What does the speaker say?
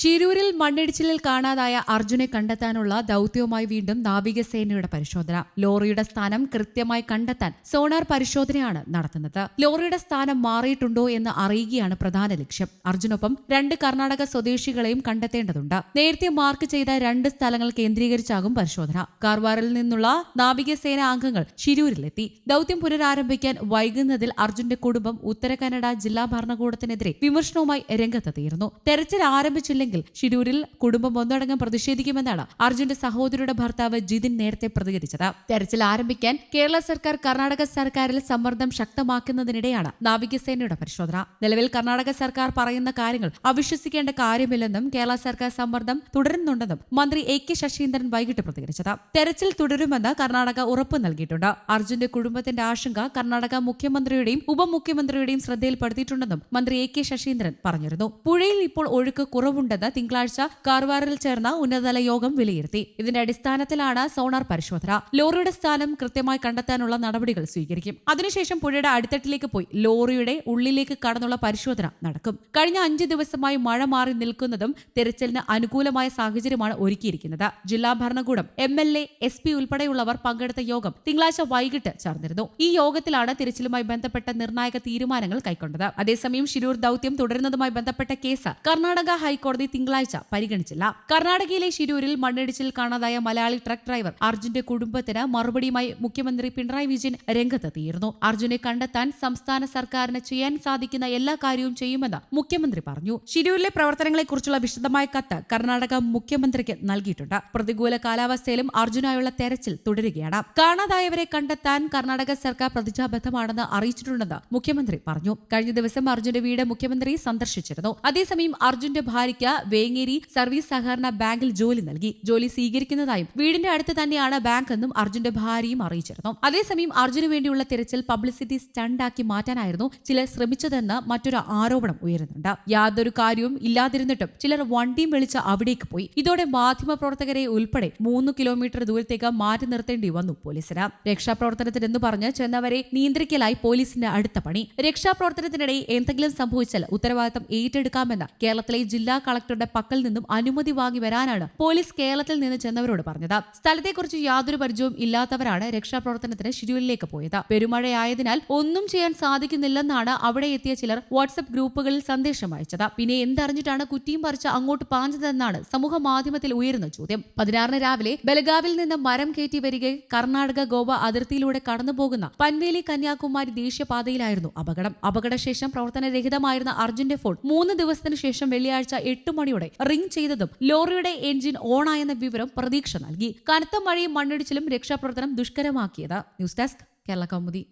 ഷിരൂരിൽ മണ്ണിടിച്ചിലിൽ കാണാതായ അർജുനെ കണ്ടെത്താനുള്ള ദൗത്യവുമായി വീണ്ടും നാവികസേനയുടെ പരിശോധന. ലോറിയുടെ സ്ഥാനം കൃത്യമായി കണ്ടെത്താൻ സോണാർ പരിശോധനയാണ് നടത്തുന്നത്. ലോറിയുടെ സ്ഥാനം മാറിയിട്ടുണ്ടോ എന്ന് അറിയുകയാണ് പ്രധാന ലക്ഷ്യം. അർജുനൊപ്പം രണ്ട് കർണാടക സ്വദേശികളെയും കണ്ടെത്തേണ്ടതുണ്ട്. നേരത്തെ മാർക്ക് ചെയ്ത രണ്ട് സ്ഥലങ്ങൾ കേന്ദ്രീകരിച്ചാകും പരിശോധന. കാർവാറിൽ നിന്നുള്ള നാവികസേന അംഗങ്ങൾ ഷിരൂരിലെത്തി ദൗത്യം പുനരാരംഭിക്കാൻ വൈകുന്നതിൽ അർജുന്റെ കുടുംബം ഉത്തര കന്നഡ ജില്ലാ ഭരണകൂടത്തിനെതിരെ വിമർശനവുമായി രംഗത്തെത്തിയിരുന്നു. തെരച്ചിൽ ആരംഭിച്ചില്ലെങ്കിൽ ഷിരൂരിൽ കുടുംബം ഒന്നടങ്കം പ്രതിഷേധിക്കുമെന്നാണ് അർജുന്റെ സഹോദരിയുടെ ഭർത്താവ് ജിതിൻ നേരത്തെ പ്രതികരിച്ചത്. തെരച്ചിൽ ആരംഭിക്കാൻ കേരള സർക്കാർ കർണാടക സർക്കാരിൽ സമ്മർദ്ദം ശക്തമാക്കുന്നതിനിടെയാണ് നാവികസേനയുടെ പരിശോധന. നിലവിൽ കർണാടക സർക്കാർ പറയുന്ന കാര്യങ്ങൾ അവിശ്വസിക്കേണ്ട കാര്യമില്ലെന്നും കേരള സർക്കാർ സമ്മർദ്ദം തുടരുന്നുണ്ടെന്നും മന്ത്രി എ കെ ശശീന്ദ്രൻ വൈകിട്ട് പ്രതികരിച്ചത്. തെരച്ചിൽ തുടരുമെന്ന് കർണാടക ഉറപ്പ് നൽകിയിട്ടുണ്ട്. അർജുന്റെ കുടുംബത്തിന്റെ ആശങ്ക കർണാടക മുഖ്യമന്ത്രിയുടെയും ഉപമുഖ്യമന്ത്രിയുടെയും ശ്രദ്ധയിൽപ്പെടുത്തിയിട്ടുണ്ടെന്നും മന്ത്രി എ കെ ശശീന്ദ്രൻ പറഞ്ഞിരുന്നു. പുഴയിൽ ഇപ്പോൾ ഒഴുക്ക് കുറവുണ്ടെന്ന് തിങ്കളാഴ്ച കാർവാറിൽ ചേർന്ന ഉന്നതതല യോഗം വിലയിരുത്തി. ഇതിന്റെ അടിസ്ഥാനത്തിലാണ് സോണാർ പരിശോധന. ലോറിയുടെ സ്ഥാനം കൃത്യമായി കണ്ടെത്താനുള്ള നടപടികൾ സ്വീകരിക്കും. അതിനുശേഷം പുഴയുടെ അടിത്തട്ടിലേക്ക് പോയി ലോറിയുടെ ഉള്ളിലേക്ക് കടന്നുള്ള പരിശോധന നടക്കും. കഴിഞ്ഞ അഞ്ച് ദിവസമായി മഴ മാറി നിൽക്കുന്നതും തെരച്ചിലിന് അനുകൂലമായ സാഹചര്യമാണ് ഒരുക്കിയിരിക്കുന്നത്. ജില്ലാ ഭരണകൂടം M L A S P ഉൾപ്പെടെയുള്ളവർ പങ്കെടുത്ത യോഗം തിങ്കളാഴ്ച വൈകിട്ട് ചേർന്നിരുന്നു. ഈ യോഗത്തിലാണ് തിരച്ചിലുമായി ബന്ധപ്പെട്ട നിർണായക തീരുമാനങ്ങൾ കൈക്കൊണ്ടത്. അതേസമയം ഷിരൂർ ദൌത്യം തുടരുന്നതുമായി ബന്ധപ്പെട്ട കേസ് കർണാടക ഹൈക്കോടതി തിങ്കളാഴ്ച പരിഗണിച്ചില്ല. കർണാടകയിലെ ഷിരൂരിൽ മണ്ണിടിച്ചിൽ കാണാതായ മലയാളി ട്രക്ക് ഡ്രൈവർ അർജുന്റെ കുടുംബത്തിന് മറുപടിയുമായി മുഖ്യമന്ത്രി പിണറായി വിജയൻ രംഗത്തെത്തിയിരുന്നു. അർജുനെ കണ്ടെത്താൻ സംസ്ഥാന സർക്കാരിന് ചെയ്യാൻ സാധിക്കുന്ന എല്ലാ കാര്യവും ചെയ്യുമെന്ന് മുഖ്യമന്ത്രി പറഞ്ഞു. ഷിരൂരിലെ പ്രവർത്തനങ്ങളെക്കുറിച്ചുള്ള വിശദമായ കത്ത് കർണാടക മുഖ്യമന്ത്രിക്ക് നൽകിയിട്ടുണ്ട്. പ്രതികൂല കാലാവസ്ഥയിലും അർജുനായുള്ള തെരച്ചിൽ തുടരുകയാണ്. കാണാതായവരെ കണ്ടെത്താൻ കർണാടക സർക്കാർ പ്രതിജ്ഞാബദ്ധമാണെന്ന് അറിയിച്ചിട്ടുണ്ടെന്ന് മുഖ്യമന്ത്രി പറഞ്ഞു. കഴിഞ്ഞ ദിവസം അർജുന്റെ വീട് മുഖ്യമന്ത്രി സന്ദർശിച്ചിരുന്നു. അതേസമയം അർജുന്റെ ഭാര്യയ്ക്ക് വേങ്ങേരി സർവീസ് സഹകരണ ബാങ്കിൽ ജോലി നൽകി. ജോലി സ്വീകരിക്കുന്നതായും വീടിന്റെ അടുത്ത് തന്നെയാണ് ബാങ്ക് എന്നും അർജുന്റെ ഭാര്യയും അറിയിച്ചിരുന്നു. അതേസമയം അർജുന് വേണ്ടിയുള്ള തിരച്ചിൽ പബ്ലിസിറ്റി സ്റ്റണ്ടാക്കി മാറ്റാനായിരുന്നു ചിലർ ശ്രമിച്ചതെന്ന് മറ്റൊരു ആരോപണം ഉയരുന്നുണ്ട്. യാതൊരു കാര്യവും ഇല്ലാതിരുന്നിട്ടും ചിലർ വണ്ടിയും വിളിച്ച് അവിടേക്ക് പോയി. ഇതോടെ മാധ്യമപ്രവർത്തകരെ ഉൾപ്പെടെ മൂന്ന് കിലോമീറ്റർ ദൂരത്തേക്ക് മാറ്റി നിർത്തേണ്ടി വന്നു പോലീസിന്. രക്ഷാപ്രവർത്തനത്തിനെന്ന് പറഞ്ഞ് ചെന്നവരെ നിയന്ത്രിക്കലായി പോലീസിന്റെ അടുത്ത പണി. രക്ഷാപ്രവർത്തനത്തിനിടെ എന്തെങ്കിലും സംഭവിച്ചാൽ ഉത്തരവാദിത്തം ഏറ്റെടുക്കാമെന്ന് കേരളത്തിലെ ജില്ലാ കളക്ടറുടെ പക്കൽ നിന്നും അനുമതി വാങ്ങി വരാനാണ് പോലീസ് കേരളത്തിൽ നിന്ന് ചെന്നവരോട് പറഞ്ഞത്. സ്ഥലത്തെക്കുറിച്ച് യാതൊരു പരിചയവും ഇല്ലാത്തവരാണ് രക്ഷാപ്രവർത്തനത്തിന് ഷിരൂരിലേക്ക് പോയത്. പെരുമഴയായതിനാൽ ഒന്നും ചെയ്യാൻ സാധിക്കുന്നില്ലെന്നാണ് അവിടെ എത്തിയ ചിലർ വാട്സ്ആപ്പ് ഗ്രൂപ്പുകളിൽ സന്ദേശം അയച്ചത്. പിന്നെ എന്തറിഞ്ഞിട്ടാണ് കുറ്റിയും പറിച്ച് അങ്ങോട്ട് പാഞ്ഞതെന്നാണ് സമൂഹ മാധ്യമത്തിൽ ഉയരുന്ന ചോദ്യം. പതിനാറിന് രാവിലെ ബലഗാവിൽ നിന്ന് മരം കയറ്റി വരികെ കർണാടക ഗോവ അതിർത്തിയിലൂടെ കടന്നുപോകുന്ന പൻവേലി കന്യാകുമാരി ദേശീയപാതയിലായിരുന്നു അപകടം. അപകടശേഷം പ്രവർത്തനരഹിതമായിരുന്ന അർജുന്റെ ഫോൺ മൂന്ന് ദിവസത്തിന് ശേഷം വെള്ളിയാഴ്ച എട്ട് മണിയോടെ റിംഗ് ചെയ്തതും ലോറിയുടെ എഞ്ചിൻ ഓണായെന്ന വിവരം പ്രതീക്ഷ നൽകി. കനത്ത മഴയും മണ്ണിടിച്ചിലും രക്ഷാപ്രവർത്തനം ദുഷ്കരമാക്കിയത്. News desk Kerala Kaumudi.